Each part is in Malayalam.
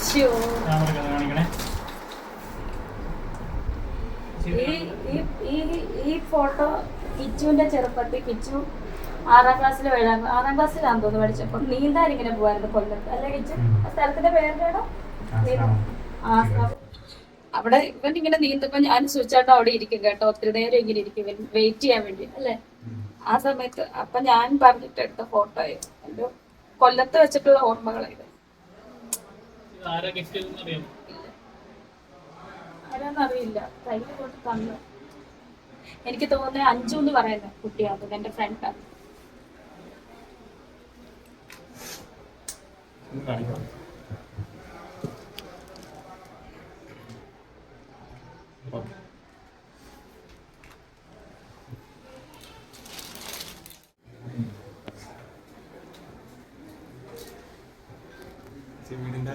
ശ്ശോ. ക്യാമറ കാണിക്കണേ. ഈ ഫോട്ടോ കിച്ചുവിന്റെ ചെറുപ്പത്തിൽ കിച്ചു ആറാം ക്ലാസ്സിൽ ഏഴാം ആറാം ക്ലാസ്സിലാണ് തോന്നുന്നു പഠിച്ചപ്പോൾ നീന്താൻ ഇങ്ങനെ പോവായിരുന്നു കൊല്ലത്ത്. അല്ലേ കിച്ചു? ആ സ്ഥലത്തിന്റെ പേരുണ്ടോ അവിടെ ഇവൻ ഇങ്ങനെ നീന്തപ്പോ ഞാൻ സൂചിച്ചാട്ടം അവിടെ ഇരിക്കും കേട്ടോ. ഒത്തിരി നേരം ഇങ്ങനെ ഇരിക്കും. വെയിറ്റ് ചെയ്യാൻ വേണ്ടി. അല്ലേ? ആ സമയത്ത് അപ്പൊ ഞാൻ പറഞ്ഞിട്ട് എടുത്ത ഫോട്ടോ എന്റെ കൊല്ലത്ത് വെച്ചിട്ടുള്ള ഓർമ്മകളായത് കയ്യിൽ കൊണ്ട് തന്നു. എനിക്ക് തോന്നുന്നത് അഞ്ചു എന്ന് പറയുന്ന കുട്ടിയാണ് എന്റെ ഫ്രണ്ടാണ് കാണിക്കാം. വീടിന്റെ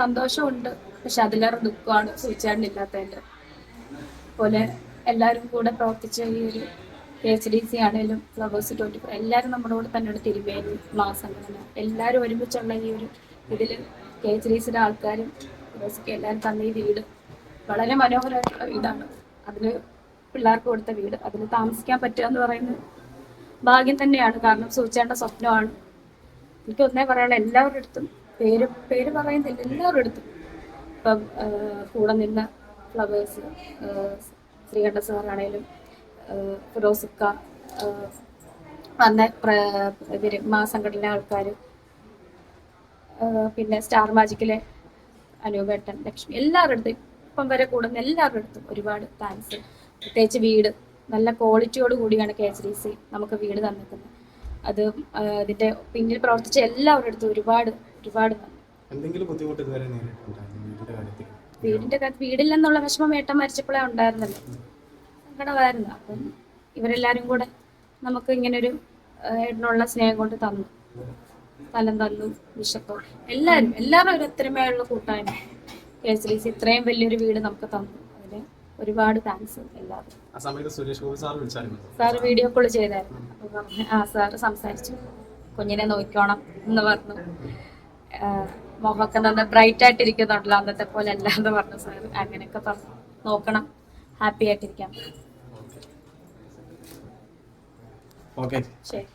സന്തോഷമുണ്ട്. പക്ഷെ അതിലേറെ ദുഃഖമാണ് സൂചിച്ചാണ്ടില്ലാത്തതിന്റെ പോലെ എല്ലാവരും കൂടെ പ്രവർത്തിച്ച ഈ ഒരു കെ എച്ച് ഡി സി ആണെങ്കിലും ഫ്ലവേഴ്സ് ട്വന്റി ഫോർ എല്ലാവരും നമ്മുടെ കൂടെ തന്നെയുണ്ട് തിരുവേലി അങ്ങനെ എല്ലാവരും ഒരുമിച്ചുള്ള ഈ ഒരു ഇതിൽ കെ എച്ച് ഡി സിയുടെ ആൾക്കാരും ഫ്ലവേഴ്സൊക്കെ എല്ലാവരും തന്ന ഈ വീട് വളരെ മനോഹരമായിട്ടുള്ള വീടാണ്. അതിന് പിള്ളേർക്ക് കൊടുത്ത വീട് അതിൽ താമസിക്കാൻ പറ്റുക എന്ന് പറയുന്നത് ഭാഗ്യം തന്നെയാണ്. കാരണം സൂചിച്ചേണ്ട സ്വപ്നമാണ്. എനിക്ക് ഒന്നേ പറയാനുള്ള എല്ലാവരുടെ അടുത്തും പേര് പേര് പറയുന്നില്ല എല്ലാവരുടെ അടുത്തും. ഇപ്പം കൂടെ നിന്ന ഫ്ലവേഴ്സ് ശ്രീകണ്ഠ സാറാണേലും ഫിറോസിക്ക വന്ന ഇവർ മാ സംഘടന ആൾക്കാർ പിന്നെ സ്റ്റാർ മാജിക്കിലെ അനൂപേട്ടൻ ലക്ഷ്മി എല്ലാവരുടെ അടുത്തും ഇപ്പം വരെ കൂടുന്ന എല്ലാവരുടെ അടുത്തും ഒരുപാട് താങ്ക്സ് പ്രത്യേകിച്ച് വീട് നല്ല ക്വാളിറ്റിയോട് കൂടിയാണ് കെ എച്ച് ഡി സി നമുക്ക് വീട് തന്നിരിക്കുന്നത്. അത് ഇതിന്റെ പിന്നിൽ പ്രവർത്തിച്ച എല്ലാവരുടെ അടുത്തും ഒരുപാട് ഒരുപാട് നന്ദി. എന്തെങ്കിലും ബുദ്ധിമുട്ട് ഇതുവരെ നേരിട്ടുണ്ടായിരുന്നു വീടിന്റെ കാര്യത്തിൽ? വീടില്ലെന്നുള്ള വിഷമം ഏട്ടൻ മരിച്ചപ്പോഴേ ഉണ്ടായിരുന്നല്ലോ സങ്കടമായിരുന്നു. അപ്പം ഇവരെല്ലാരും കൂടെ നമുക്ക് ഇങ്ങനൊരു ഏട്ടനുള്ള സ്നേഹം കൊണ്ട് തന്നു. സ്ഥലം തന്നു വിശപ്പോ. എല്ലാവരും എല്ലാവരും ഒരു ഒത്തൊരുമയുള്ള കൂട്ടായ്മ. കേസരീസ് ഇത്രയും വലിയൊരു വീട് നമുക്ക് തന്നു. ഒരുപാട് താങ്ക്സ് എല്ലാവർക്കും. ആ സമയത്ത് സുരേഷ് ഗോപി സാർ വിളിച്ചായിരുന്നു. സാറ് വീഡിയോ കോൾ ചെയ്തായിരുന്നു. അപ്പൊ പറഞ്ഞു ആ സാർ സംസാരിച്ചു. കുഞ്ഞിനെ നോക്കിക്കോണം എന്ന് പറഞ്ഞു. ആ, മുഖമൊക്കെ നന്ന ബ്രൈറ്റ് ആയിട്ടിരിക്കുന്നുണ്ടല്ലോ അന്നത്തെ പോലെ അല്ല എന്ന് പറഞ്ഞു സാർ അങ്ങനെയൊക്കെ പറഞ്ഞു നോക്കണം. ഹാപ്പി ആയിട്ടിരിക്കാം. ഓക്കെ ശരി.